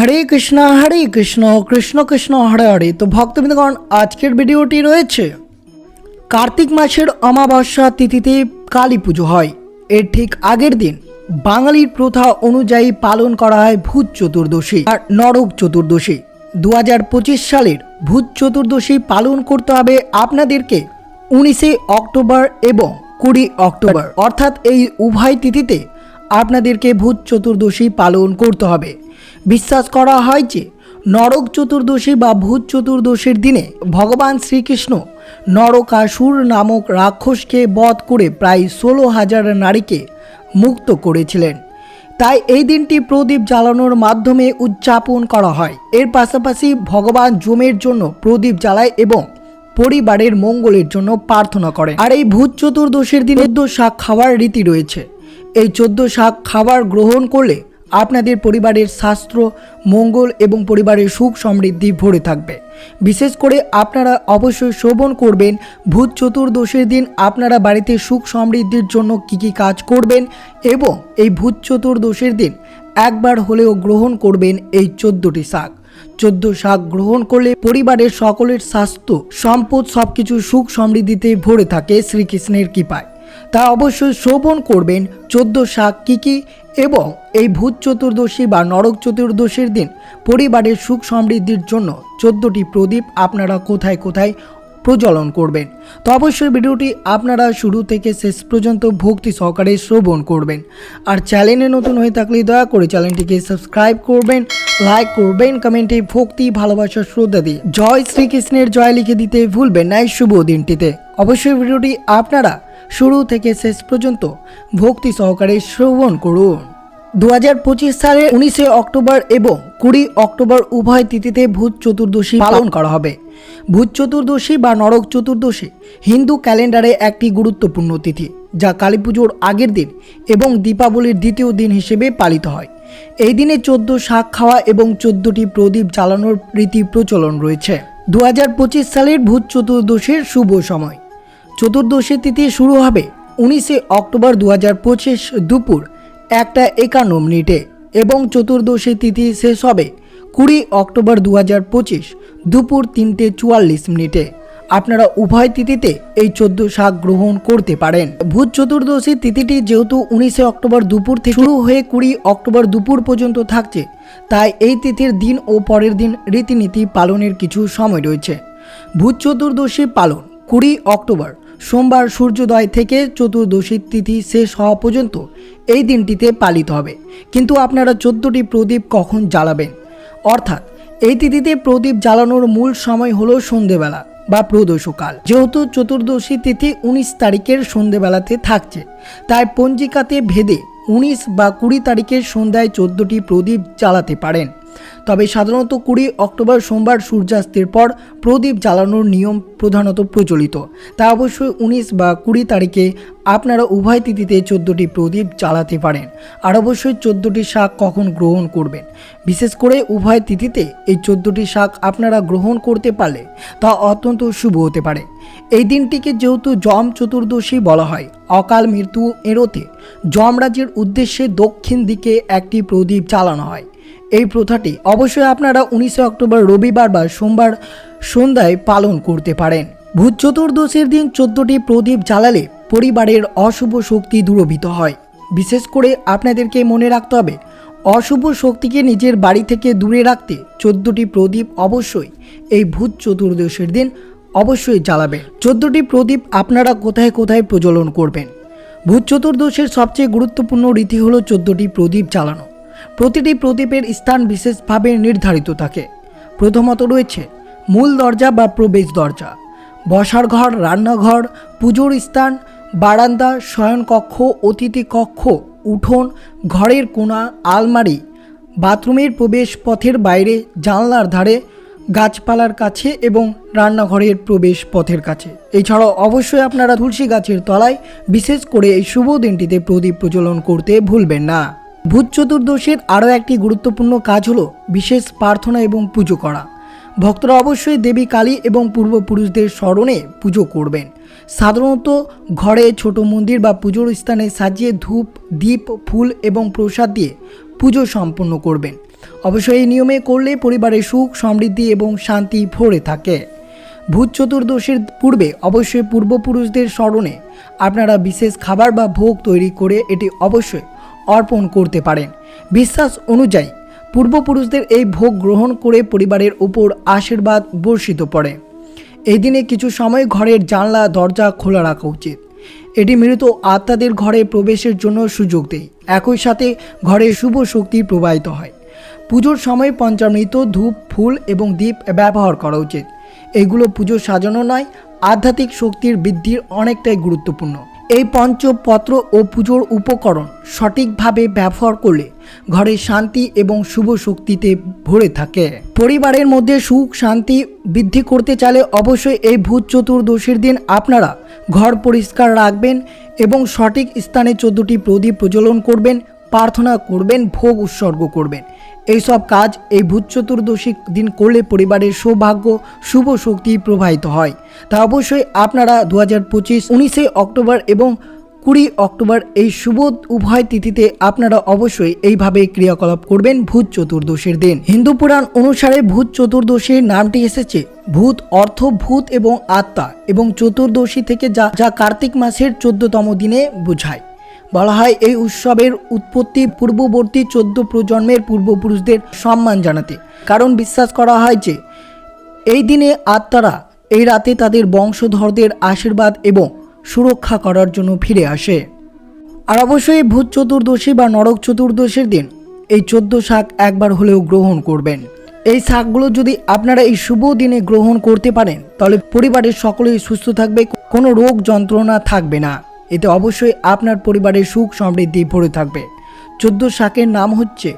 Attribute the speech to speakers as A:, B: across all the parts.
A: হরে কৃষ্ণ হরে কৃষ্ণ কৃষ্ণ কৃষ্ণ, হরে হরে। তো ভক্তবৃন্দগণ, আজকের ভিডিওটি রয়েছে কার্তিক মাসের অমাবস্যা তিথিতে কালী পুজো হয়। এর ঠিক আগের দিন বাঙালির প্রথা অনুযায়ী পালন করা হয় ভূত চতুর্দশী আর নরক চতুর্দশী। দু হাজার পঁচিশ সালের ভূত চতুর্দশী পালন করতে হবে আপনাদেরকে উনিশে অক্টোবর এবং কুড়ি অক্টোবর। অর্থাৎ এই উভয় তিথিতে আপনাদেরকে ভূত চতুর্দশী পালন করতে হবে। বিশ্বাস করা হয় যে নরক চতুর্দশী বা ভূত চতুর্দশীর দিনে ভগবান শ্রীকৃষ্ণ নরকাসুর নামক রাক্ষসকে বধ করে প্রায় ষোলো হাজার নারীকে মুক্ত করেছিলেন। তাই এই দিনটি প্রদীপ জ্বালানোর মাধ্যমে উদযাপন করা হয়। এর পাশাপাশি ভগবান জমের জন্য প্রদীপ জ্বালায় এবং পরিবারের মঙ্গলের জন্য প্রার্থনা করেন আর এই ভূত চতুর্দশীর দিন চোদ্দ শাক খাওয়ার রীতি রয়েছে। এই চোদ্দ শাক খাবার গ্রহণ করলে আপনাদের পরিবারের শাস্ত্র, মঙ্গল এবং পরিবারের সুখ সমৃদ্ধি ভরে থাকবে। বিশেষ করে আপনারা অবশ্যই শ্রবণ করবেন। ভূত চতুর্দশীর দিন আপনারা বাড়িতে সুখ সমৃদ্ধির জন্য কী কী কাজ করবেন এবং এই ভূত চতুর্দশীর দিন একবার হলেও গ্রহণ করবেন এই চোদ্দটি শাক। চোদ্দ শাক গ্রহণ করলে পরিবারের সকলের স্বাস্থ্য, সম্পদ সবকিছু সুখ সমৃদ্ধিতে ভরে থাকে শ্রীকৃষ্ণের কৃপায়। তা অবশ্যই শ্রবণ করবেন। চোদ্দ শাক কী কী এবং এই ভূত চতুর্দশী বা নরক চতুর্দশীর দিন পরিবারের সুখ সমৃদ্ধির জন্য চোদ্দটি প্রদীপ আপনারা কোথায় কোথায় প্রজ্বলন করবেন। তো অবশ্যই ভিডিওটি আপনারা শুরু থেকে শেষ পর্যন্ত ভক্তি সহকারে শ্রবণ করবেন। আর চ্যানেলে নতুন হয়ে থাকলে দয়া করে চ্যানেলটিকে সাবস্ক্রাইব করবেন, লাইক করবেন, কমেন্টে ভক্তি ভালোবাসা শ্রদ্ধা দিয়ে জয় শ্রীকৃষ্ণের জয় লিখে দিতে ভুলবেন না এই শুভ দিনটিতে। অবশ্যই ভিডিওটি আপনারা শুরু থেকে শেষ পর্যন্ত ভক্তি সহকারে শ্রবণ করুন। দু হাজার পঁচিশ সালের উনিশে অক্টোবর এবং কুড়ি অক্টোবর উভয় তিথিতে ভূত চতুর্দশী পালন করা হবে। ভূত চতুর্দশী বা নরক চতুর্দশী হিন্দু ক্যালেন্ডারে একটি গুরুত্বপূর্ণ তিথি, যা কালী পুজোর আগের দিন এবং দীপাবলির দ্বিতীয় দিন হিসেবে পালিত হয়। এই দিনে চোদ্দ শাক খাওয়া এবং চোদ্দটি প্রদীপ জ্বালানোর রীতি প্রচলন রয়েছে। দু হাজার পঁচিশ সালের ভূত চতুর্দশীর শুভ সময়। চতুর্দশী তিথি শুরু হবে উনিশে অক্টোবর দু হাজার পঁচিশ দুপুর একটা একান্ন মিনিটে এবং চতুর্দশী তিথি শেষ হবে কুড়ি অক্টোবর দু হাজার পঁচিশ দুপুর তিনটে চুয়াল্লিশ মিনিটে। আপনারা উভয় তিথিতে এই চোদ্দ শাক গ্রহণ করতে পারেন। ভূত চতুর্দশী তিথিটি যেহেতু উনিশে অক্টোবর দুপুর থেকে শুরু হয়ে কুড়ি অক্টোবর দুপুর পর্যন্ত থাকছে, তাই এই তিথির দিন ও পরের দিন রীতিনীতি পালনের কিছু সময় রয়েছে। ভূত চতুর্দশী পালন কুড়ি অক্টোবর সোমবার সূর্যোদয় থেকে চতুর্দশী তিথি শেষ হওয়া পর্যন্ত এই দিনটিতে পালিত হবে। কিন্তু আপনারা চোদ্দটি প্রদীপ কখন জ্বালাবেন? অর্থাৎ এই তিথিতে প্রদীপ জ্বালানোর মূল সময় হলো সন্ধেবেলা বা প্রদোষকাল। যেহেতু চতুর্দশী তিথি উনিশ তারিখের সন্ধেবেলাতে থাকছে, তাই পঞ্জিকাতে ভেদে উনিশ বা কুড়ি তারিখের সন্ধ্যায় চোদ্দটি প্রদীপ জ্বালাতে পারেন। তবে সাধারণত কুড়ি অক্টোবর সোমবার সূর্যাস্তের পর প্রদীপ জ্বালানোর নিয়ম প্রধানত প্রচলিত। তা অবশ্যই উনিশ বা কুড়ি তারিখে আপনারা উভয় তিথিতে চোদ্দোটি প্রদীপ জ্বালাতে পারেন। আর অবশ্যই চোদ্দোটি শাক কখন গ্রহণ করবেন? বিশেষ করে উভয় তিথিতে এই চোদ্দোটি শাক আপনারা গ্রহণ করতে পারলে তা অত্যন্ত শুভ হতে পারে। এই দিনটিকে যেহেতু যম চতুর্দশী বলা হয়, অকাল মৃত্যু এড়োতে যমরাজের উদ্দেশ্যে দক্ষিণ দিকে একটি প্রদীপ চালানো হয়। এই প্রথাটি অবশ্যই আপনারা উনিশে অক্টোবর রবিবার বা সোমবার সন্ধ্যায় পালন করতে পারেন। ভূত চতুর্দশীর দিন চোদ্দটি প্রদীপ জ্বালালে পরিবারের অশুভ শক্তি দূরভূত হয়। বিশেষ করে আপনাদেরকে মনে রাখতে হবে, অশুভ শক্তিকে নিজের বাড়ি থেকে দূরে রাখতে চোদ্দটি প্রদীপ অবশ্যই এই ভূত চতুর্দশীর দিন অবশ্যই জ্বালাবেন। চোদ্দটি প্রদীপ আপনারা কোথায় কোথায় প্রজ্বলন করবেন? ভূত চতুর্দশীর সবচেয়ে গুরুত্বপূর্ণ রীতি হলো চোদ্দটি প্রদীপ জ্বালানো। প্রতিটি প্রদীপের স্থান বিশেষভাবে নির্ধারিত থাকে। প্রথমত রয়েছে মূল দরজা বা প্রবেশ দরজা, বসার ঘর, রান্নাঘর, পুজোর স্থান, বারান্দা, শয়নকক্ষ, অতিথি কক্ষ, উঠোন, ঘরের কোণা, আলমারি, বাথরুমের প্রবেশ পথের বাইরে, জানলার ধারে, গাছপালার কাছে এবং রান্নাঘরের প্রবেশ পথের কাছে। এছাড়াও অবশ্যই আপনারা তুলসী গাছের তলায়, বিশেষ করে এই শুভ দিনটিতে প্রদীপ প্রজ্বলন করতে ভুলবেন না। ভূত চতুর্দশীর আরও একটি গুরুত্বপূর্ণ কাজ হলো বিশেষ প্রার্থনা এবং পুজো করা। ভক্তরা অবশ্যই দেবী কালী এবং পূর্বপুরুষদের স্মরণে পুজো করবেন। সাধারণত ঘরে ছোট মন্দির বা পুজোর স্থানে সাজিয়ে ধূপ দ্বীপ ফুল এবং প্রসাদ দিয়ে পুজো সম্পন্ন করবেন। অবশ্যই এই নিয়মে করলে পরিবারে সুখ, সমৃদ্ধি এবং শান্তি ভরে থাকে। ভূত চতুর্দশীর পূর্বে অবশ্যই পূর্বপুরুষদের স্মরণে আপনারা বিশেষ খাবার বা ভোগ তৈরি করে এটি অবশ্যই অর্পণ করতে পারেন। বিশ্বাস অনুযায়ী, পূর্বপুরুষদের এই ভোগ গ্রহণ করে পরিবারের উপর আশীর্বাদ বর্ষিত পড়ে। এই দিনে কিছু সময় ঘরের জানলা, দরজা খোলা রাখা উচিত। এটি মৃত আত্মাদের ঘরে প্রবেশের জন্য সুযোগ দেয়। একই সাথে ঘরে শুভ শক্তি প্রবাহিত হয়। পুজোর সময় পঞ্চামৃত, ধূপ, ফুল এবং দ্বীপ ব্যবহার করা উচিত। এগুলো পুজো সাজানো নয়, আধ্যাত্মিক শক্তির বৃদ্ধির অনেকটাই গুরুত্বপূর্ণ। এই পঞ্চপত্র ও পুজোর উপকরণ সঠিকভাবে ব্যবহার করলে ঘরে শান্তি এবং শুভ শক্তিতে ভরে থাকে। পরিবারের মধ্যে সুখ, শান্তি বৃদ্ধি করতে চাইলে অবশ্যই এই ভূত চতুর্দশীর দিন আপনারা ঘর পরিষ্কার রাখবেন এবং সঠিক স্থানে চোদ্দটি প্রদীপ প্রজ্বলন করবেন, প্রার্থনা করবেন, ভোগ উৎসর্গ করবেন। এইসব কাজ এই ভূত চতুর্দশী দিন করলে পরিবারের সৌভাগ্য, শুভ শক্তি প্রবাহিত হয়। তা অবশ্যই আপনারা দু হাজার পঁচিশ, উনিশে অক্টোবর এবং কুড়ি অক্টোবর এই শুভ উভয় তিথিতে আপনারা অবশ্যই এইভাবে ক্রিয়াকলাপ করবেন ভূত চতুর্দশীর দিন। হিন্দু পুরাণ অনুসারে ভূত চতুর্দশীর নামটি এসেছে, ভূত অর্থ ভূত এবং আত্মা এবং চতুর্দশী থেকে যা যা কার্তিক মাসের চোদ্দতম দিনে বোঝায়। বলা হয়, এই উৎসবের উৎপত্তি পূর্ববর্তী চোদ্দ প্রজন্মের পূর্বপুরুষদের সম্মান জানাতে। কারণ বিশ্বাস করা হয় যে, এই দিনে আত্মারা এই রাতে তাদের বংশধরদের আশীর্বাদ এবং সুরক্ষা করার জন্য ফিরে আসে। আর অবশ্যই ভূত চতুর্দশী বা নরক চতুর্দশীর দিন এই চোদ্দ শাক একবার হলেও গ্রহণ করবেন। এই শাকগুলো যদি আপনারা এই শুভ দিনে গ্রহণ করতে পারেন, তাহলে পরিবারের সকলেই সুস্থ থাকবে, কোনো রোগ যন্ত্রণা থাকবে না। এতে অবশ্যই আপনার পরিবারের সুখ সমৃদ্ধি ভরে থাকবে। চোদ্দ শাকের নাম হচ্ছে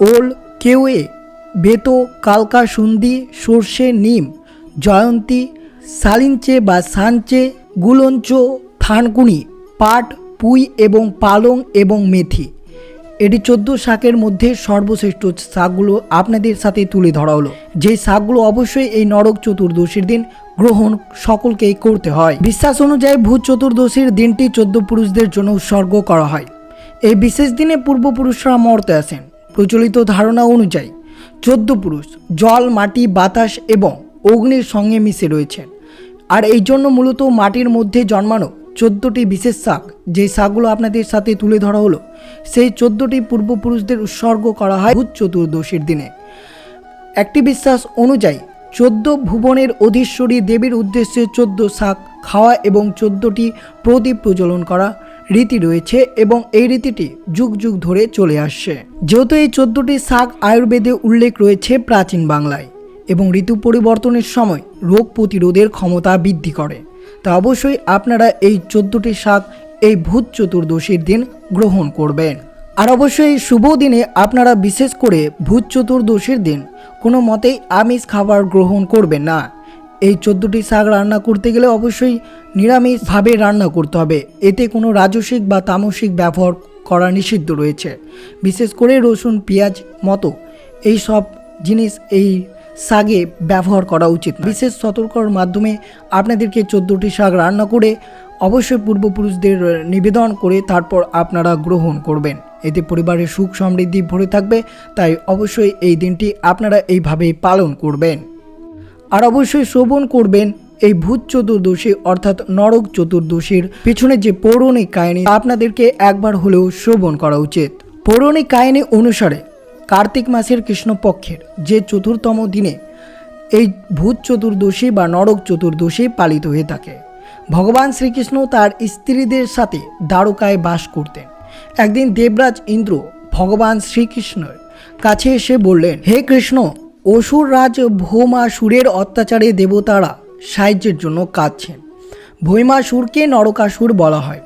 A: ওল কেউয়ে বেতো, কালকা সুন্দি, সর্ষে নিম, জয়ন্তী সালিঞ্চে বা সাঞ্চে গুলঞ্চ, থানকুনি, পাট, পুই এবং পালং এবং মেথি। এটি চোদ্দ শাকের মধ্যে সর্বশ্রেষ্ঠ শাকগুলো আপনাদের সাথে তুলে ধরা হলো। যে শাকগুলো অবশ্যই এই নরক চতুর্দশীর দিন গ্রহণ সকলকেই করতে হয়। বিশ্বাস অনুযায়ী ভূত চতুর্দশীর দিনটি চোদ্দ পুরুষদের জন্য উৎসর্গ করা হয়। এই বিশেষ দিনে পূর্বপুরুষরা মর্তে আসেন। প্রচলিত ধারণা অনুযায়ী চোদ্দ পুরুষ জল, মাটি, বাতাস এবং অগ্নির সঙ্গে মিশে রয়েছেন। আর এই জন্য মূলত মাটির মধ্যে জন্মানো চোদ্দোটি বিশেষ শাক, যে শাকগুলো আপনাদের সাথে তুলে ধরা হলো, সেই চোদ্দোটি পূর্বপুরুষদের উৎসর্গ করা হয় ভূত চতুর্দশীর দিনে। একটি বিশ্বাস অনুযায়ী চোদ্দ ভুবনের অধীশ্বরী দেবীর উদ্দেশ্যে চোদ্দ শাক খাওয়া এবং চোদ্দটি প্রদীপ প্রজ্বলন করা রীতি রয়েছে এবং এই রীতিটি যুগ যুগ ধরে চলে আসছে। যেহেতু এই চোদ্দটি শাক আয়ুর্বেদে উল্লেখ রয়েছে প্রাচীন বাংলায় এবং ঋতু পরিবর্তনের সময় রোগ প্রতিরোধের ক্ষমতা বৃদ্ধি করে। তা অবশ্যই আপনারা এই চোদ্দটি শাক এই ভূত চতুর্দশীর দিন গ্রহণ করবেন। আর অবশ্যই শুভ দিনে আপনারা বিশেষ করে ভূত চতুর্দশীর দিন, কোনো মতেই আমিষ খাবার গ্রহণ করবেন না। এই চোদ্দোটি শাক রান্না করতে গেলে অবশ্যই নিরামিষভাবে রান্না করতে হবে। এতে কোনো রাজসিক বা তামসিক ব্যবহার করা নিষিদ্ধ রয়েছে। বিশেষ করে রসুন, পেঁয়াজ মতো এই সব জিনিস এই শাকে ব্যবহার করা উচিত বিশেষ সতর্কর মাধ্যমে আপনাদেরকে চোদ্দোটি শাক রান্না করে অবশ্যই পূর্বপুরুষদের নিবেদন করে তারপর আপনারা গ্রহণ করবেন। এতে পরিবারের সুখ সমৃদ্ধি ভরে থাকবে, তাই অবশ্যই এই দিনটি আপনারা এইভাবেই পালন করবেন। আর অবশ্যই শ্রবণ করবেন এই ভূত চতুর্দশী অর্থাৎ নরক চতুর্দশীর পিছনে যে পৌরাণিক কাহিনী আপনাদেরকে একবার হলেও শ্রবণ করা উচিত। পৌরাণিক কাহিনী অনুসারে কার্তিক মাসের কৃষ্ণপক্ষের যে চতুর্থম দিনে এই ভূত চতুর্দশী বা নরক চতুর্দশী পালিত হয়ে থাকে। ভগবান শ্রীকৃষ্ণ তার স্ত্রীদের সাথে দ্বারকায় বাস করতেন। একদিন দেবরাজ ইন্দ্র ভগবান শ্রীকৃষ্ণের কাছে এসে বললেন, হে কৃষ্ণ অসুর রাজ ভৌমাসুরের অত্যাচারে দেবতারা সাহায্যের জন্য কাঁদছেন। ভৈমাসুরকে নরকাসুর বলা হয়।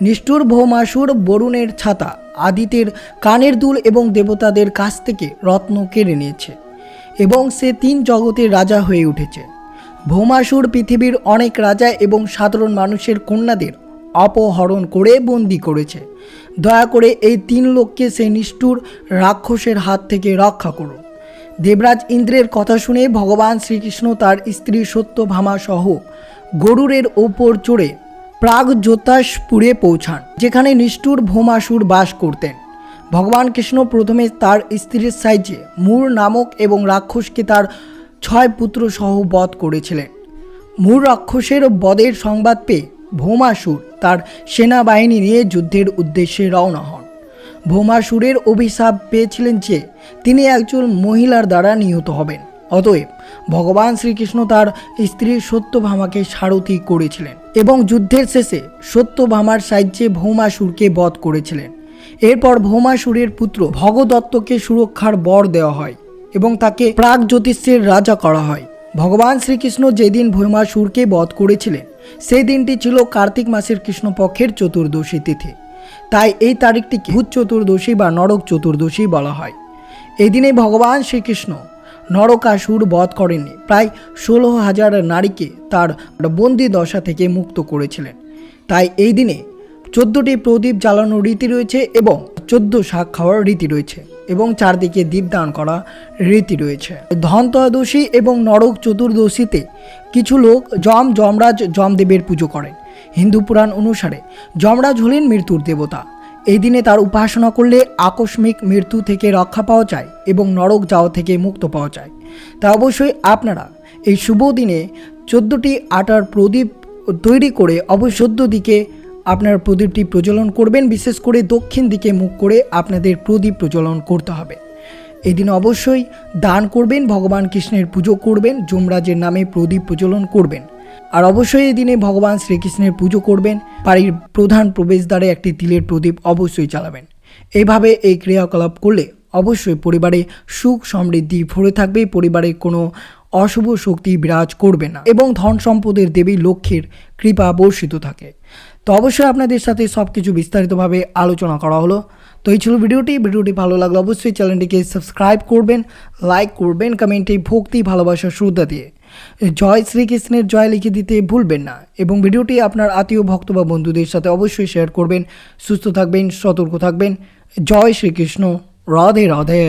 A: নিষ্ঠুর ভৌমাসুর বরুণের ছাতা আদিতের কানের দুল এবং দেবতাদের কাছ থেকে রত্ন কেড়ে নিয়েছে এবং সে তিন জগতের রাজা হয়ে উঠেছে। ভৌমাসুর পৃথিবীর অনেক রাজা এবং সাধারণ মানুষের কন্যাদের অপহরণ করে বন্দি করেছে। দয়া করে এই তিন লোককে সে নিষ্ঠুর রাক্ষসের হাত থেকে রক্ষা করুন দেবরাজ ইন্দ্রের কথা শুনে ভগবান শ্রীকৃষ্ণ তার স্ত্রী সত্যভামা সহ গরুরের ওপর চড়ে প্রাগ জ্যোতাসপুরে পৌঁছান, যেখানে নিষ্ঠুর ভোমাসুর বাস করতেন। ভগবান কৃষ্ণ প্রথমে তার স্ত্রীর সাহায্যে মূর নামক এবং রাক্ষসকে তার ছয় পুত্র সহ বধ করেছিলেন। মূর রাক্ষসের বদের সংবাদ পেয়ে ভৌমাসুর তার সেনাবাহিনী নিয়ে যুদ্ধের উদ্দেশ্যে রওনা হন। ভৌমাসুরের অভিশাপ পেয়েছিলেন যে, তিনি একজন মহিলার দ্বারা নিহত হবেন। অতএব, ভগবান শ্রীকৃষ্ণ তার স্ত্রী সত্যভামাকে সারথি করেছিলেন এবং যুদ্ধের শেষে সত্যভামার সাহায্যে ভৌমাসুরকে বধ করেছিলেন। এরপর ভৌমাসুরের পুত্র ভগদত্তকে সুরক্ষার বর দেওয়া হয় এবং তাকে প্রাগ জ্যোতিষের রাজা করা হয়। ভগবান শ্রীকৃষ্ণ যেদিন ভৌমাসুরকে বধ করেছিলেন সেই দিনটি ছিল কার্তিক মাসের কৃষ্ণপক্ষের চতুর্দশী তিথি। তাই এই তারিখটিকে ভূত চতুর্দশী বা নরক চতুর্দশী বলা হয়। এই দিনে ভগবান শ্রীকৃষ্ণ নরকাসুর বধ করেননি। প্রায় ষোলো হাজার নারীকে তার বন্দি দশা থেকে মুক্ত করেছিলেন। তাই এই দিনে চোদ্দোটি প্রদীপ জ্বালানোর রীতি রয়েছে এবং চোদ্দ শাক খাওয়ার রীতি রয়েছে এবং চারদিকে দীপদান করা রীতি রয়েছে। ধনত্রয়োদশী এবং নরক চতুর্দশীতে কিছু লোক যম যমরাজ যমদেবের পুজো করেন। হিন্দু পুরাণ অনুসারে যমরাজ হলেন মৃত্যুর দেবতা। এই দিনে তার উপাসনা করলে আকস্মিক মৃত্যু থেকে রক্ষা পাওয়া যায় এবং নরক যাওয়া থেকে মুক্ত পাওয়া যায়। তা অবশ্যই আপনারা এই শুভ দিনে চোদ্দোটি আটার প্রদীপ তৈরি করে অবশ্য দিকে আপনার প্রদীপটি প্রজ্বলন করবেন। বিশেষ করে দক্ষিণ দিকে মুখ করে আপনাদের প্রদীপ প্রজ্বলন করতে হবে। এই দিন অবশ্যই দান করবেন, ভগবান কৃষ্ণের পুজো করবেন, যমরাজের নামে প্রদীপ প্রচলন করবেন। আর অবশ্যই এদিনে ভগবান শ্রীকৃষ্ণের পুজো করবেন, বাড়ির প্রধান প্রবেশদ্বারে একটি তিলের প্রদীপ অবশ্যই চালাবেন এইভাবে এই ক্রিয়াকলাপ করলে অবশ্যই পরিবারে সুখ সমৃদ্ধি ভরে থাকবে, পরিবারে কোনো অশুভ শক্তি বিরাজ করবে না। এবং ধন সম্পদের দেবী লক্ষ্মীর কৃপা বর্ষিত থাকে। তো অবশ্যই আপনাদের সাথে সব কিছু বিস্তারিতভাবে আলোচনা করা হলো। তো এই ছিল ভিডিওটি। ভিডিওটি ভালো লাগলে অবশ্যই চ্যানেলটিকে সাবস্ক্রাইব করবেন, লাইক করবেন, কমেন্টে ভক্তি, ভালোবাসা, শ্রদ্ধা দিয়ে। জয় শ্রীকৃষ্ণের জয় লিখে দিতে ভুলবেন না এবং ভিডিওটি আপনার আত্মীয়, ভক্ত বা বন্ধুদের সাথে অবশ্যই শেয়ার করবেন। সুস্থ থাকবেন, সতর্ক থাকবেন। জয় শ্রীকৃষ্ণ। রাধে রাধে।